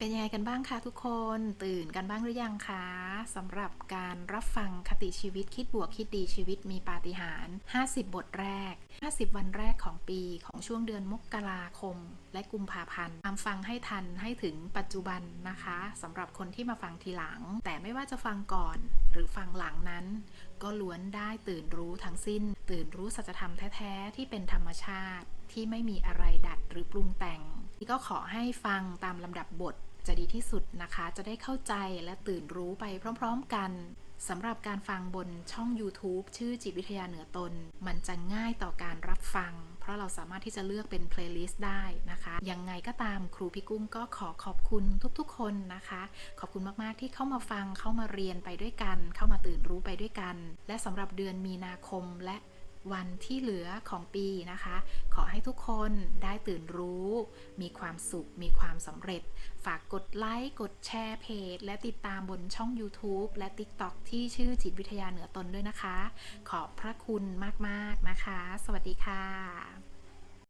เป็นยังไงกันบ้างคะทุกคนตื่นกันบ้างหรือยังคะสำหรับการรับฟังคติชีวิตคิดบวกคิดดีชีวิตมีปาฏิหาริย์50 บทแรก 50 วันแรกของปีของช่วงเดือนมกราคม และกุมภาพันธ์ตามฟังให้ทันให้ถึงปัจจุบันนะคะสำหรับคนที่มาฟังทีหลัง แต่ไม่ว่าจะฟังก่อนหรือฟังหลังนั้น ก็ล้วนได้ตื่นรู้ทั้งสิ้น ตื่นรู้สัจธรรมแท้ๆที่เป็นธรรมชาติที่ไม่มีอะไรดัดหรือปรุงแต่ง ก็ขอให้ฟังตามลำดับบท จะดีที่สุดนะคะ จะได้เข้าใจและตื่นรู้ไปพร้อมๆกันสำหรับการฟังบนช่อง YouTube ชื่อจิตวิทยาเหนือตน มันจะง่ายต่อการรับฟัง เพราะเราสามารถที่จะเลือกเป็นเพลย์ลิสต์ได้นะคะ ยังไงก็ตามครูพี่กุ้งก็ขอขอบคุณทุกๆ คนนะคะ ขอบคุณมากๆที่เข้ามาฟังเข้ามาเรียนไปด้วยกัน เข้ามาตื่นรู้ไปด้วยกัน และสำหรับเดือนมีนาคมและ วันที่เหลือของปีนะคะ ขอให้ทุกคนได้ตื่นรู้ มีความสุข มีความสำเร็จ ฝากกดไลค์ กดแชร์เพจ และติดตามบนช่อง YouTube และ TikTok ที่ชื่อจิตวิทยาเหนือตนด้วยนะคะ ขอบพระคุณมาก ๆ นะคะ สวัสดีค่ะ